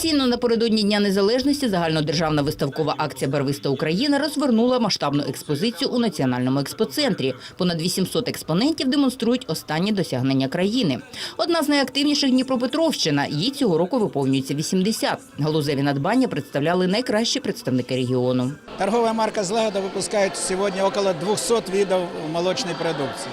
Традиційно напередодні Дня Незалежності загальнодержавна виставкова акція Барвиста Україна розвернула масштабну експозицію у національному експоцентрі. Понад 800 експонентів демонструють останні досягнення країни. Одна з найактивніших Дніпропетровщина. Їй цього року виповнюється 80. Галузеві надбання представляли найкращі представники регіону. Торговая марка «Злагода» выпускает сегодня около 200 видов молочной продукции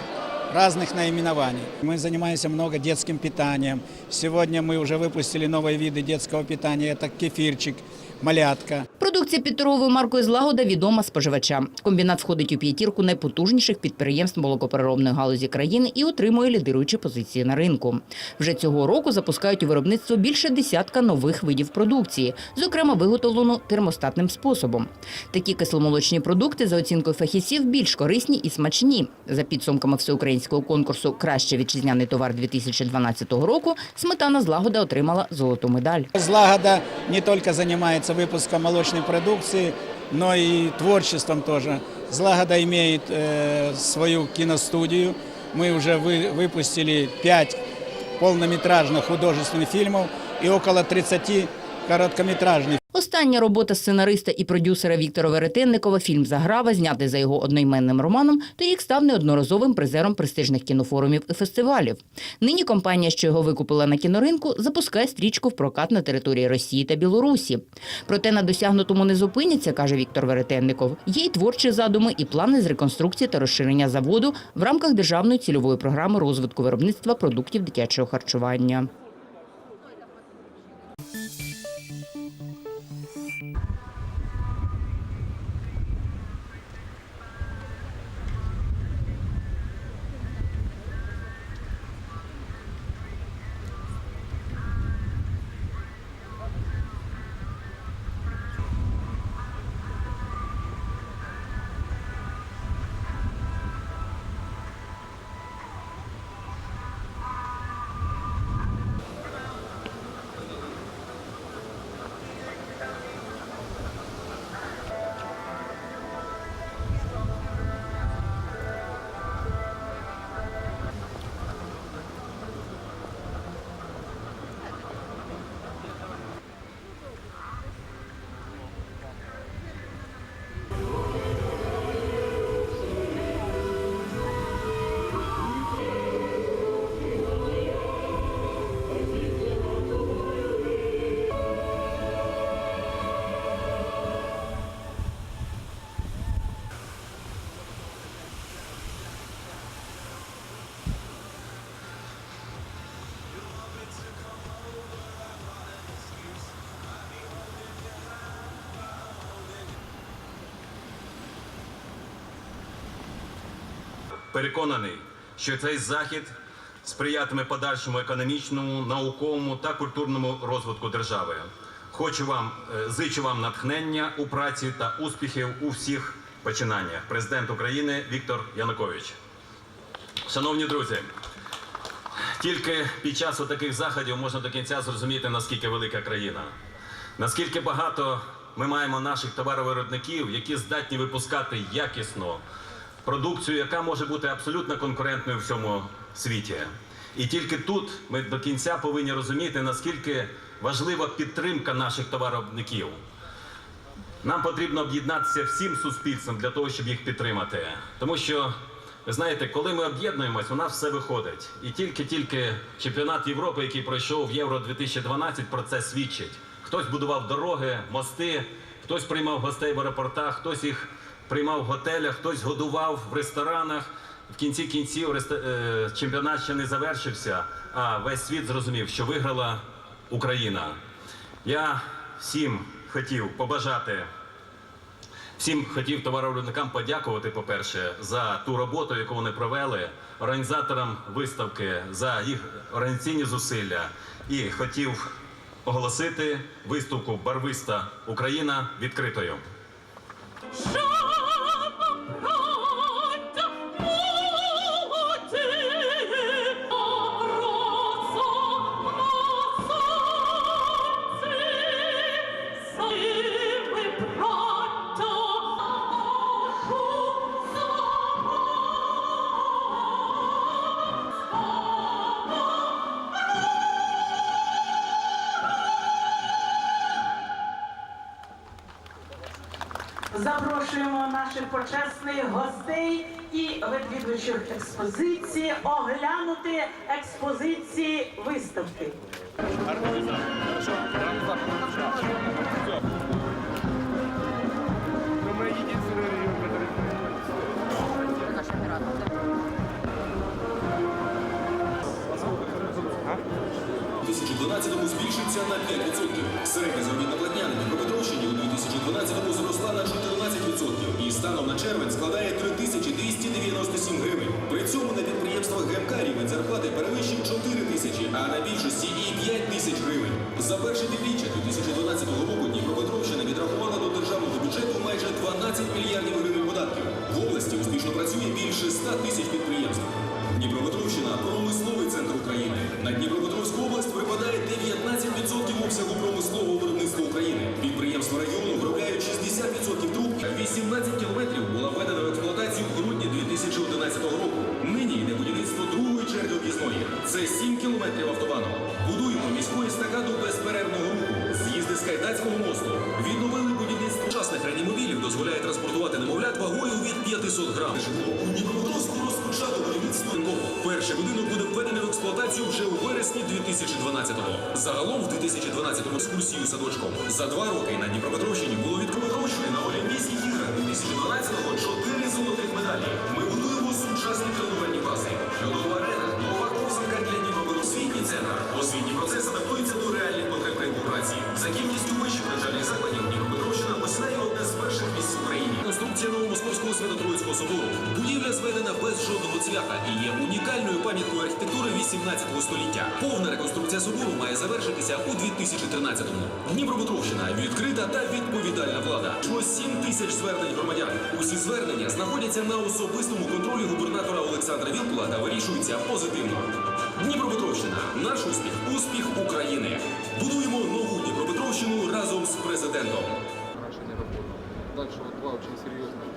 разных наименований. Мы занимаемся много детским питанием. Сегодня мы уже выпустили новые виды детского питания. Это кефирчик, малятка. Продукція під торговою маркою Злагода відома споживачам. Комбінат входить у п'ятірку найпотужніших підприємств молокопереробної галузі країни і отримує лідируючі позиції на ринку. Вже цього року запускають у виробництво більше десятка нових видів продукції, зокрема виготовлену термостатним способом. Такі кисломолочні продукти, за оцінкою фахівців, більш корисні і смачні. За підсумками всеукраїнського конкурсу Краще вітчизняний товар 2012 року сметана Злагода отримала золоту медаль. «Злагода» не только занимается выпуском молочной продукции, но и творчеством тоже. «Злагода» имеет э, свою киностудию. Мы уже вы- выпустили 5 полнометражных художественных фильмов и около 30 короткометражных Остання робота сценариста і продюсера Віктора Веретенникова фільм Заграва, знятий за його одноіменним романом, торік став неодноразовим призером престижних кінофорумів і фестивалів. Нині компанія, що його викупила на кіноринку, запускає стрічку в прокат на території Росії та Білорусі. Проте на досягнутому не зупиняться, каже Віктор Веретенников. Є й творчі задуми і плани з реконструкції та розширення заводу в рамках державної цільової програми розвитку виробництва продуктів дитячого харчування. Переконаний, що цей захід сприятиме подальшому економічному, науковому та культурному розвитку держави. Хочу вам е, зичу вам натхнення у праці та успіхів у всіх починаннях. Президент України Віктор Янукович. Шановні друзі, тільки під час таких заходів можна до кінця зрозуміти, наскільки велика країна, наскільки багато ми маємо наших товаровиробників, які здатні випускати якісно продукцію, яка може бути абсолютно конкурентною в всьому світі. І тільки тут ми до кінця повинні розуміти, наскільки важлива підтримка наших товаровиробників. Нам потрібно об'єднатися всім суспільством для того, щоб їх підтримати. Тому що, ви знаєте, коли ми об'єднуємось, у нас все виходить. І тільки-тільки чемпіонат Європи, який пройшов Євро 2012, про це свідчить. Хтось будував дороги, мости, хтось приймав гостей в аеропортах, хтось їх приймав в готелях, хтось годував в ресторанах. В кінці кінців е, чемпіонат ще не завершився, а весь світ зрозумів, що виграла Україна. Я всім хотів побажати Всім хотів товаровиробникам подякувати, по-перше, за ту роботу, яку вони провели, організаторам виставки за їх організаційні зусилля. І хотів оголосити виставку Барвиста Україна відкритою. Запрошуємо наших почесних гостей і відвідувачів експозиції оглянути експозиції виставки. У 2012-му збільшиться на 5%. Середня заробітна платня на Дніпропетровщині у 2012-му зросла на 14% і станом на червень складає 3297 гривень. При цьому на підприємствах Житло Дніпропетровську розпочато будівництво нового. Перший будинок буде введений в експлуатацію вже у вересні 2012-го. Загалом в 2012-му екскурсію садочком. За два роки на Дніпропетровщині було відкручені на Олімпійських іграх 2012-го чотири золотих медалі. жодного цвяха і є унікальною пам'яткою архітектури 18 століття. Повна реконструкція собору має завершитися у 2013-му. Дніпропетровщина відкрита та відповідальна влада. Шло 7 тисяч звернень громадян. Усі звернення знаходяться на особистому контролі губернатора Олександра Вілкула та вирішуються позитивно. Дніпропетровщина наш успіх, успіх України. Будуємо нову Дніпропетровщину разом з президентом. раньше не работал. Дальше вот два очень серьезных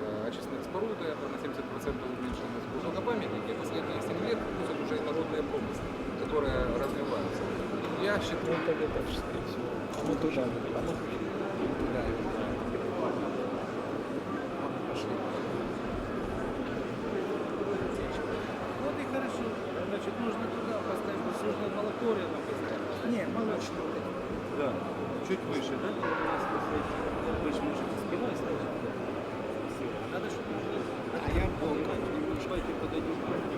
э, очистных споруды, это на 70% уменьшилось промыслы, которые развиваются. Я считаю, это где-то скорее всего. Мы туда, а мы туда. Пошли. Вот и хорошо. Значит, нужно туда поставить, нужно молотория поставить. Не, молочный. Да. Чуть выше, да? Вы же можете спиной ставить. Надо, чтобы... А я боком. Давайте подойдем.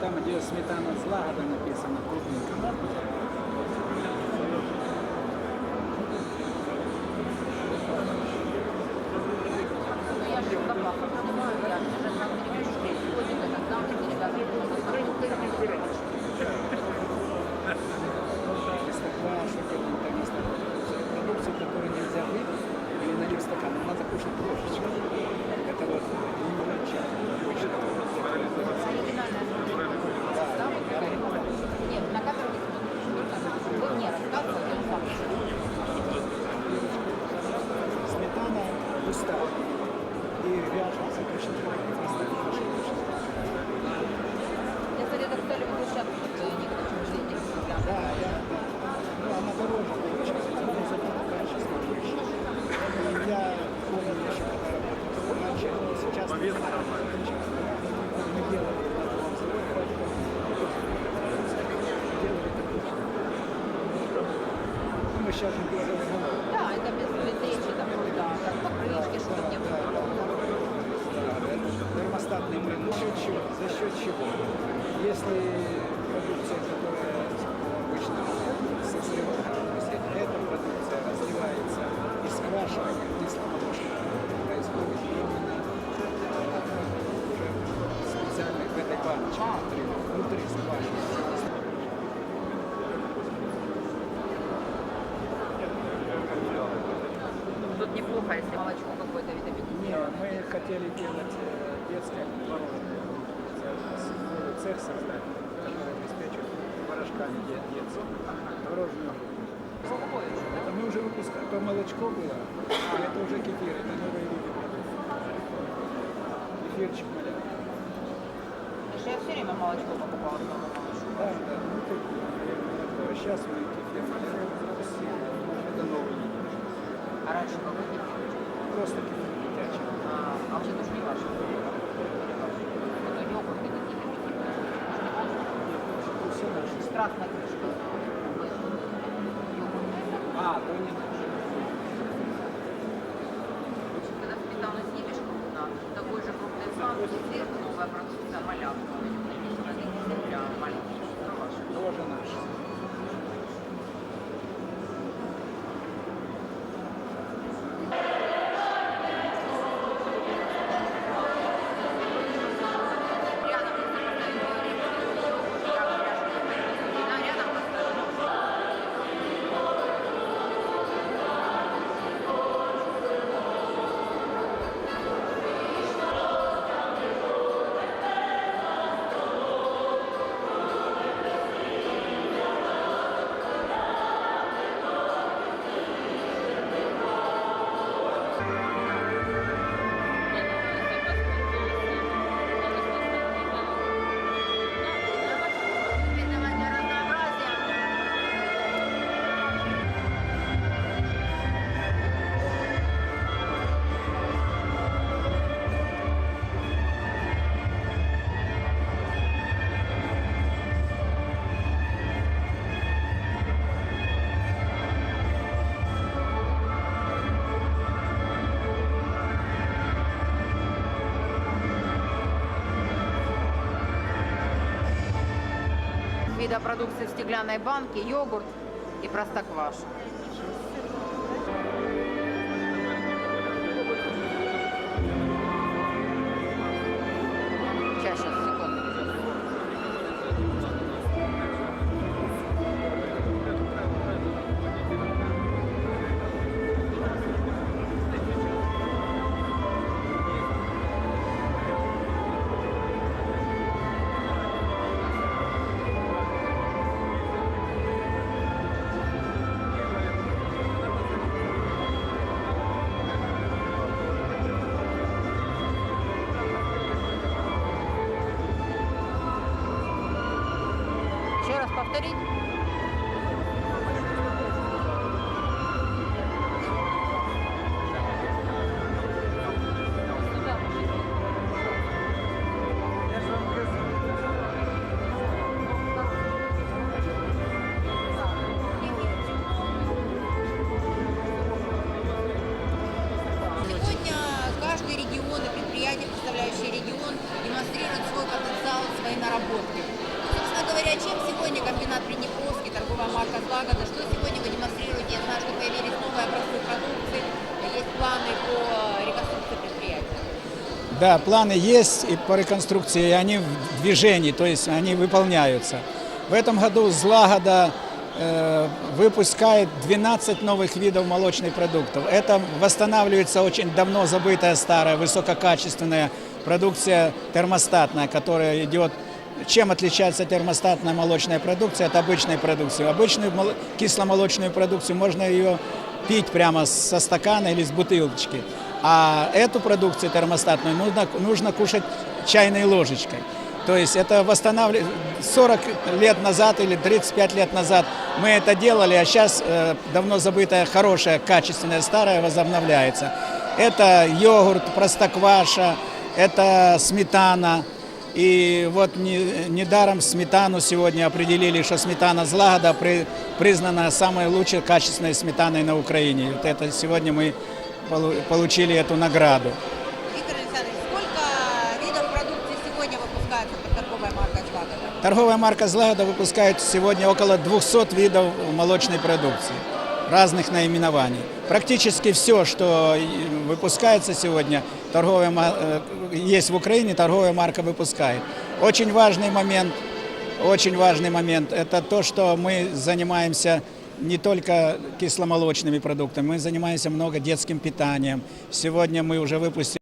Там, где сметана злагода написано крупненько. Ми ще Тут неплохо, если молочко какое-то Не, витаминизированное. мы хотели делать э, детское. Целый цех создать, который обеспечит порошками де- детскую творожную. Это мы уже выпускаем. То молочко было, а это уже кефир, это новые виды. Кефирчик малявка. Я все время молочко покупала, дома молочко. Да, да, ну тут, наверное, сейчас мы кефир это новый вид. А раньше какой кефир? Просто кефир детячий. А, а вообще тоже не ваше. Это йогурты какие-то питьевые. Ну, все наше. Красная крышка. А, то не. Вида продукции в стеклянной банке, йогурт и простокваша. Да, планы есть и по реконструкции, и они в движении, то есть они выполняются. В этом году Злагода э, выпускает 12 новых видов молочных продуктов. Это восстанавливается очень давно забытая старая высококачественная продукция термостатная, которая идет чем отличается термостатная молочная продукция от обычной продукции? Обычную мол- кисломолочную продукцию можно ее пить прямо со стакана или с бутылочки. А эту продукцию термостатную нужно, нужно кушать чайной ложечкой. То есть это восстанавливает 40 лет назад или 35 лет назад мы это делали, а сейчас э, давно забытая хорошая, качественная, старая возобновляется. Это йогурт, простокваша, это сметана, И вот не- недаром сметану сегодня определили, что сметана Злагода при- признана самой лучшей качественной сметаной на Украине. Вот это сегодня мы получили эту награду. Виктор Александрович, сколько видов продукции сегодня выпускается под торговой маркой «Злагода»? Торговая марка Злагода выпускает сегодня около 200 видов молочной продукции разных наименований. Практически все, что выпускается сегодня, торговая, э, есть в Украине, торговая марка выпускает. Очень важный момент, очень важный момент, это то, что мы занимаемся не только кисломолочными продуктами, мы занимаемся много детским питанием. Сегодня мы уже выпустили